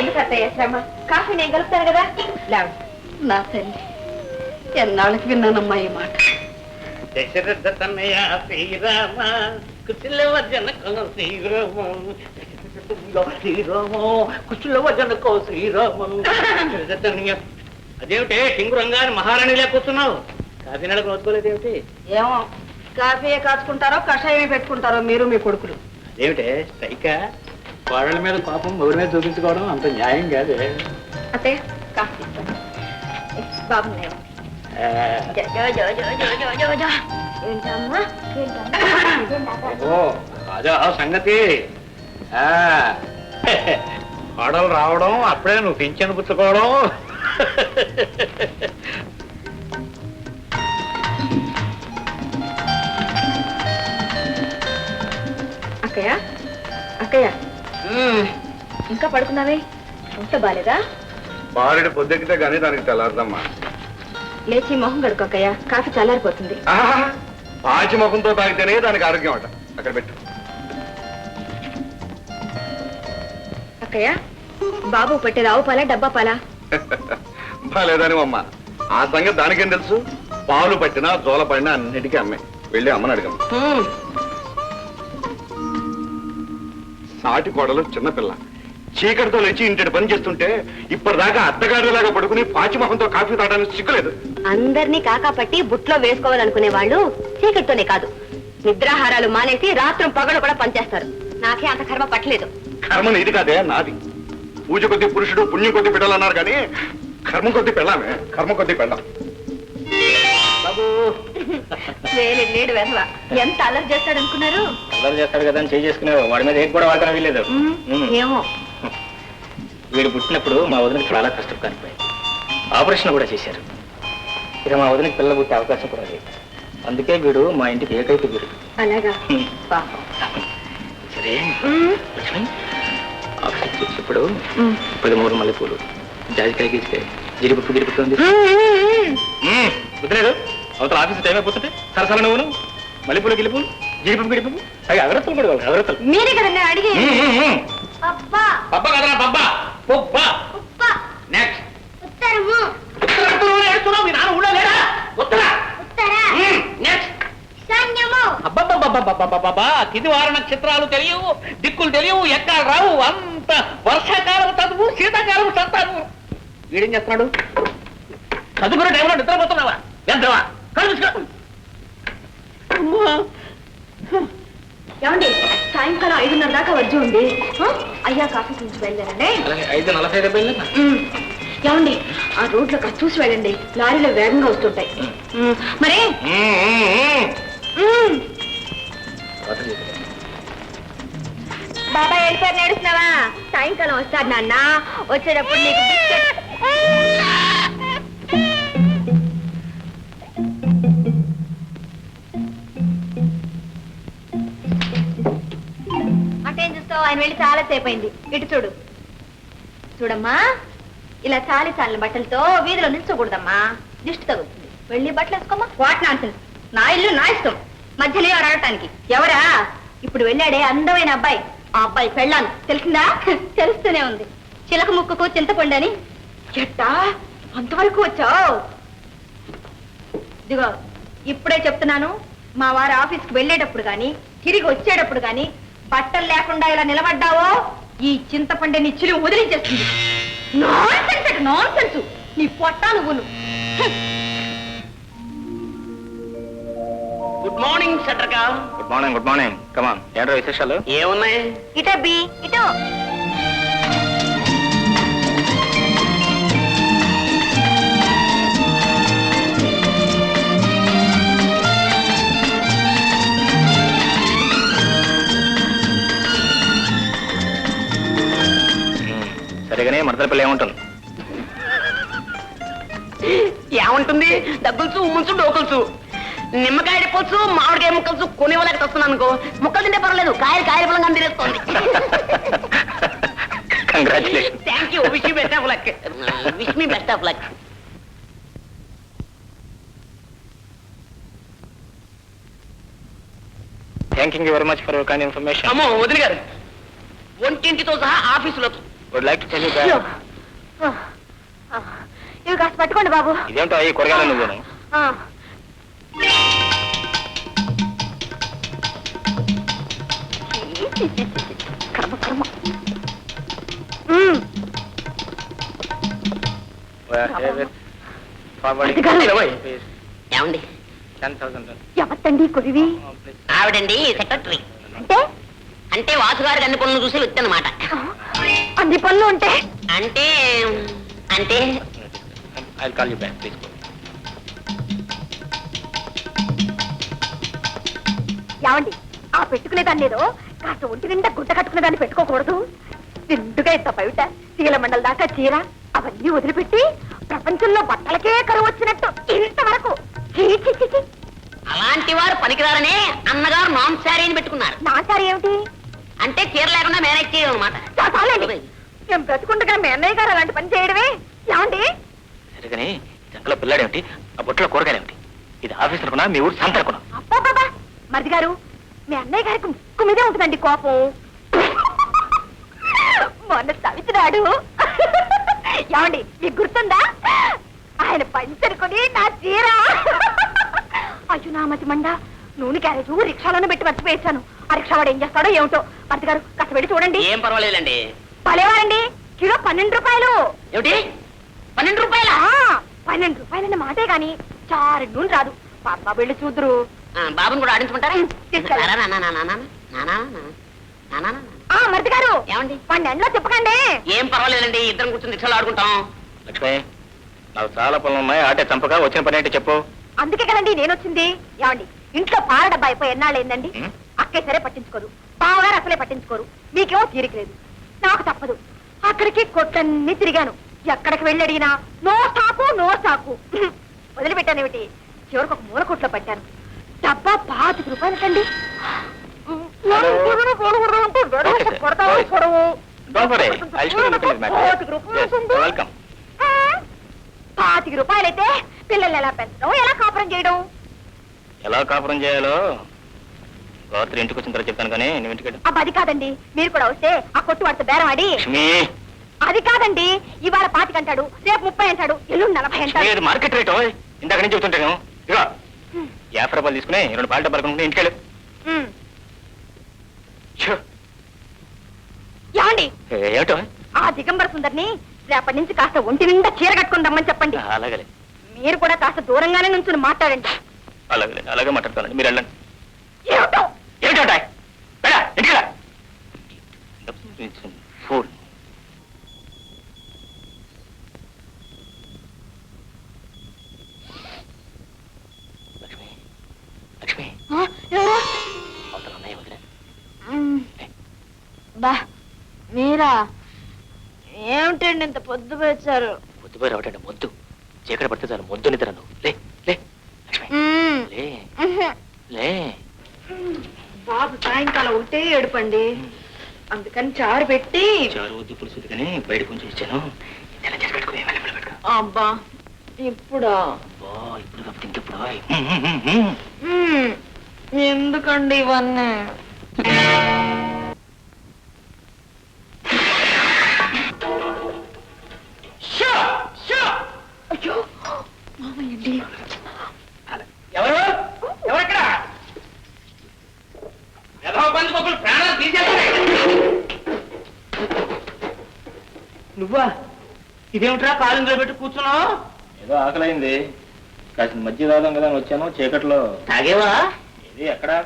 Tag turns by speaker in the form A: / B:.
A: ఎందుకు అత్తయ్య? శ్రమ కాఫీ నేను కలుపుతాను కదా? లేవు
B: నా తల్లి ఎన్నాళ్ళకి విన్నానమ్మా ఈ మాట?
C: దశరథ తనయ శ్రీరామ కుశల వజనకో శ్రీరామ. శ్రీరామ కుశల వజనకో శ్రీరామ. దశరథ తనయ అదేమిటే టింగురంగా మహారాణిలా కూర్చున్నావు? కాఫీనాడకు నోచుకోలేదేమిటి?
B: ఏమో కాఫీ కాచుకుంటారో కషాయమే పెట్టుకుంటారో మీరు మీ కొడుకులు.
C: అదేమిటే స్ట్రైకా? వాళ్ళ మీద పాపం మొగుడి మీద చూపించుకోవడం అంత న్యాయం కాదే.
A: కాఫీ
C: ఓ అదే ఆ. సంగతి కోడలు రావడం అప్పుడే నువ్వు పింఛను పుచ్చుకోవడం.
A: అక్కయ్య? అక్కయ్య? ఇంకా పడుకున్నావే? ఉంట బాలేదా?
D: బారెడు పొద్దెక్కితే గానీ దానికి తెల్లారదమ్మా.
A: లేచి మొహం కడుకో అక్కయ్య. కాఫీ చల్లారిపోతుంది.
D: పాచి ముఖంతో తాగితేనే దానికి ఆరోగ్యం అట. అక్కడ పెట్టు.
A: అక్కయ్య బాబు పెట్టేది ఆవు పాలా డబ్బా పాలా?
D: బాలేదని అమ్మ ఆ సంగతి దానికేం తెలుసు? పాలు పట్టినా జోల పడినా అన్నిటికీ అమ్మే. వెళ్ళి అమ్మని అడగమ్మ. సాటి కోడలు చిన్నపిల్ల చీకటితో లేచి ఇంటి పని చేస్తుంటే ఇప్పటిదాకా అత్తగారిలాగా పడుకుని పాచిమొహంతో కాఫీ తాగడానికి సిగ్గులేదు.
A: అందరినీ కాకా పట్టి బుట్లో వేసుకోవాలనుకునే వాళ్ళు చీకటితోనే కాదు. నిద్రాహారాలు మానేసి రాత్రం పగలు కూడా పనిచేస్తారు. నాకే అంత కర్మ పట్టలేదు.
D: కర్మ నీది కాదే నాది. పూజ కొద్ది పురుషుడు పుణ్యం కొద్ది పెట్టాలన్నారు కానీ కర్మ కొద్ది పెళ్ళామే. కర్మ కొద్ది పెళ్ళాం.
C: బాబు
A: ఎంత అలర్ చేస్తాడు అనుకున్నారు
C: అల్లరి చేస్తాడు కదా అని చేసుకునేవు వాడి మీద ఏం కూడా వాడకనే వీలేదు.
A: ఏమో.
C: వీడు పుట్టినప్పుడు మా వదినకి చాలా కష్టం కానిపోయింది ఆపరేషన్ కూడా చేశారు. ఇక మా వదినకి పిల్ల పుట్టే అవకాశం కూడా లేదు. అందుకే వీడు మా ఇంటికి ఏకైక వీడు.
A: అలాగా.
C: సరే. లక్ష్మి. పదమూడు మల్లెపూలు జాజికాయ గీజికాయ జిడిపప్పు గిడిపప్పు ఉంది. అవతల ఆఫీస్ టైం అయిపోతుంది సరసర నువ్వును మల్లెపూలు గిలిపూలు జిడిపప్పు గిడిపప్పు అవి అగరత్తలు కూడా కావాలి అగరత్తలు.
A: మీరే కదా నేను అడిగి. అబ్బా
C: పబ్బ కదరా పబ్బ పొబ్బ
A: ఉప్ప
C: నెక్స్ట్
A: ఉత్తరము
C: ఉత్తరం మీ నాన్న ఊళ్ళో లేడా ఉత్తర.
A: ఉత్తర
C: నెక్స్ట్
A: సైన్యము
C: అబ్బబ్బబ్బబ్బబ్బబ్బబ్బా తిది వార నక్షత్రాలు తెలియవు దిక్కులు తెలియవు ఎక్కడ రావు అంత వర్షాకాలం చదువు శీతాకాలం చదువు వీడేం చేస్తున్నాడు చదువుకునే టైంలో నిద్రపోతున్నావా ఎంతవా కలుసుకో
A: ఏమండి సాయంకాలం ఐదున్నర దాకా వచ్చి ఉంది. ఆ? అయ్యా కాఫీ నుంచి బయలుదేరండి.
C: ఐదు నలభై.
A: ఏమండి ఆ రోడ్లో కాస్త చూసి వెళ్ళండి. లారీలో వేగంగా వస్తుంటాయి. మరి. బాబాయ్ వెళ్ళిపోయి నడుస్తున్నావా సాయంకాలం వస్తాడు నాన్న. వచ్చేటప్పుడు నీకు ఆయన వెళ్ళి చాలా సేపు అయింది ఇటు చూడు. చూడమ్మా ఇలా చాలి చాలిన బట్టలతో వీధిలో నిల్చోకూడదమ్మా. దిష్టి తగులుతుంది. వెళ్ళి బట్టలు వేసుకోమ్మా. What nonsense. నా ఇల్లు నా ఇష్టం. మధ్యలో ఎవరు అడగటానికి? ఎవరా? ఇప్పుడు వెళ్ళాడే అందమైన అబ్బాయి. ఆ అబ్బాయి పెళ్ళాను తెలిసిందా? తెలుస్తూనే ఉంది. చిలక ముక్కుకు చింతపండు అని ఎట్టా? అంతవరకు వచ్చావు? ఇదిగో ఇప్పుడే చెప్తున్నాను. మా వారు ఆఫీస్కి వెళ్ళేటప్పుడు గాని తిరిగి వచ్చేటప్పుడు కానీ బట్టలు లేకుండా ఇలా నిలబడ్డావో ఈ చింతపండు నీ చిలువ వదిలించేస్తుంది. నాన్ సెన్స్ అట నాన్ సెన్స్ నీ పొట్టా నువ్వును
C: good morning సెట్రకా
D: good morning good morning come on ఏంటో విశేషాలు?
C: ఏమున్నాయి?
A: ఇటో బి ఇటో.
C: సరిగానే మడతల పిల్ల ఏముంటుంది?
E: ఏముంటుంది? దగ్గులుచు ఉమ్ముంచు డోకులుచు నిమ్మకాయ పొచ్చు మామిడికాయ ముక్కలుచు కొనేవాళ్ళకి వస్తున్నాను అనుకో ముక్కలు తింటే పర్వాలేదు. కాయలు కాయల పొలంగా తినేస్తోంది
C: congratulation
E: thank you wish best of luck wish me best of luck
C: thank you very much for your kind information
E: అమ్మో వదిలి గారు ఒంటింటితో సహా ఆఫీసులో
F: would like to tell you
G: అయ్యో. ఆ, ఆ, ఇవి కాస్త పట్టుకోండి బాబు.
F: ఇదేంటో ఈ కూరగాయలు నువ్వును?
G: ఆ. చీ, చీ, చీ, చీ, చీ. కర్మ కర్మ మ్మ్.
E: ఏమండి?
G: ఎవత్తండి కురివి
E: ఆవిడండి సెక్రటరీ
G: అంటే?
E: అంటే వాసుగారికి అన్ని పనులు చూసి వ్యక్తి అనమాట
G: ఆ, అన్ని పనులు ఉంటే
E: అంటే అంటే?
F: I call you back please
G: ఏమండి ఆ పెట్టుకునే దాన్ని ఏదో కాస్త ఒంటి నిండా గుడ్డ కట్టుకునే దాన్ని పెట్టుకోకూడదు. నిండుగా ఇంత బయట శీల మండల దాకా చీర అవన్నీ వదిలిపెట్టి ప్రపంచంలో బట్టలకే కరువు వచ్చినట్టు ఇంతవరకు. చీ, చీ, చీ, చీ.
E: అలాంటి వారు పనికిరారనే అన్నగారు నాన్ శారీని పెట్టుకున్నారు.
G: నా సారి ఏమిటి?
E: అంటే చీర లేకుండా మేనేజ్ చేయడం అనమాట
G: మేము బ్రతుకుండగా మీ అన్నయ్య గారు అలాంటి పని చేయడమే? ఏమండి?
F: సరే కానీ జంకలో పిల్లాడేమిటి? ఆ బుట్టలో కూరగాయలు ఏమిటి ఇది ఆఫీస్ అనుకున్నా మీ ఊరు సంత అనుకున్నా
G: అబ్బాబాబా మరిది గారు మీ అన్నయ్య గారికి ముక్కు మీదే ఉంటుందండి కోపం. మొన్న సవితిరాడు ఏమండి మీకు గుర్తుందా? ఆయన పంచరుకొని నా చీర. అయ్యో నా మతి మండ నూనె క్యారేజ్ రిక్షాలోనే పెట్టి మర్చిపోయేసాను ఆ రిక్షా వాడు ఏం చేస్తాడో ఏమిటో మరిది గారు కాస్త వెళ్ళి చూడండి
E: ఏం పర్వాలేదండి
G: భలేవారండి కిలో పన్నెండు రూపాయలు
E: ఏమిటి పన్నెండు రూపాయల
G: ఆ, పన్నెండు రూపాయలన్న మాటే గాని చారు నూనె రాదు పాప వెళ్ళి చూదురు
E: బాబుని కూడా ఆడించమంటారా
G: తీసుకెళ్ళండి.
E: నానా, నానా, నానా, నానా, నానా, నానా, నానా, నానా.
G: ఆ మరిది గారు
E: ఏమండి
G: పన్నెండులో చెప్పకండి
E: ఏం పర్వాలేదండి ఇద్దరం కూర్చొని రిక్షాలు ఆడుకుంటాం
F: లక్ష్మి నాకు చాలా పనులు ఉన్నాయి ఆటే చంపగా వచ్చిన పని ఏంటి చెప్పు
G: అందుకే కదండి నేను వచ్చింది ఏమండి ఇంట్లో పాల డబ్బా అయిపోయి ఎన్నాళ్ళు ఏందండి? అక్కే సరే పట్టించుకోరు. బావగారు అసలే పట్టించుకోరు. మీకేమో తీరిక లేదు. నాకు తప్పదు. అక్కడికి కొట్టన్ని తిరిగాను. ఎక్కడికి వెళ్ళి అడిగినా నో స్టాకు నో స్టాకు వదిలిపెట్టానేమిటి? చివరికి ఒక మూల కొట్లో పట్టాను. డబ్బా పాతిక రూపాయలు. ఆ, పాతిక రూపాయలైతే పిల్లల్ని ఎలా పెంచడం ఎలా కాపురం చేయడం?
F: ఎలా కాపురం చేయాలో? రాత్రి ఇంటికి వచ్చిన తర్వాత చెప్తాను కానీ నువ్వు ఇంటికి వెళ్ళు.
G: అబ్బా అది కాదండి. మీరు కూడా వస్తే ఆ కొట్టు వాడితో బేరం ఆడి.
F: లక్ష్మి.
G: అది కాదండి. ఇవాళ పాతిక అంటాడు రేపు ముప్పై అంటాడు ఎల్లుండి నలభై
F: లక్ష్మి
G: అంటాడు.
F: ఇది మార్కెట్ రేట్ ఓయ్. ఇందాక నుంచి చెప్తుంటాను ఇదిగో. యాభై రూపాయలు తీసుకుని రెండు పాల డబ్బాలు కొనుక్కుని ఇంటికి వెళ్ళు.
G: ఉమ్.
F: ఛు,
G: ఏమండి?
F: ఏ- ఏమిటో?
G: ఆ దిగంబర సుందరిని రేపటి నుంచి కాస్త ఒంటి నిండా చీర కట్టుకుని రమ్మని చెప్పండి.
F: అలాగే
G: మీరు కూడా కాస్త దూరంగానే నుంచుని మాట్లాడండి.
F: అలాగే అలాగే మాట్లాడతానండి. మీరు వెళ్ళండి.
G: ఏమిటో?
F: ఏమిటో వెళ్ళా ఇంటికి రా. ఫోన్ లక్ష్మి లక్ష్మి.
G: ఆ, ఎవరు?
F: అవతల అన్నయ్య వదిలే
G: ఉమ్. బా మీరా? ఏమిటండి ఇంత పొద్దు వచ్చారు
F: పొద్దుపోయి రావటండి మొద్దు. చీకటి పడితే చాలు మొద్దు నిద్ర నువ్వు. లే లే లక్ష్మి. లే. లే.
A: బాబు సాయంకాలం ఒకటే ఏడుపండి. అందుకని చారు పెట్టి.
F: చారు వద్దు పులుసు కానీ బయట కొంచెం ఇచ్చాను.
A: అబ్బా ఇప్పుడా?
F: ఇప్పుడు కాబట్టి ఇంకెప్పుడు.
A: ఎందుకండి ఇవన్నీ?
C: నువ్వా? ఇదేమిట్రా కాలింగ్లో పెట్టి కూర్చున్నావు?
F: ఏదో ఆకలైంది. కాసిన మధ్య తాదాం కదా అని వచ్చాను చీకట్లో.
C: తాగేవా?
F: ఇది ఎక్కడ?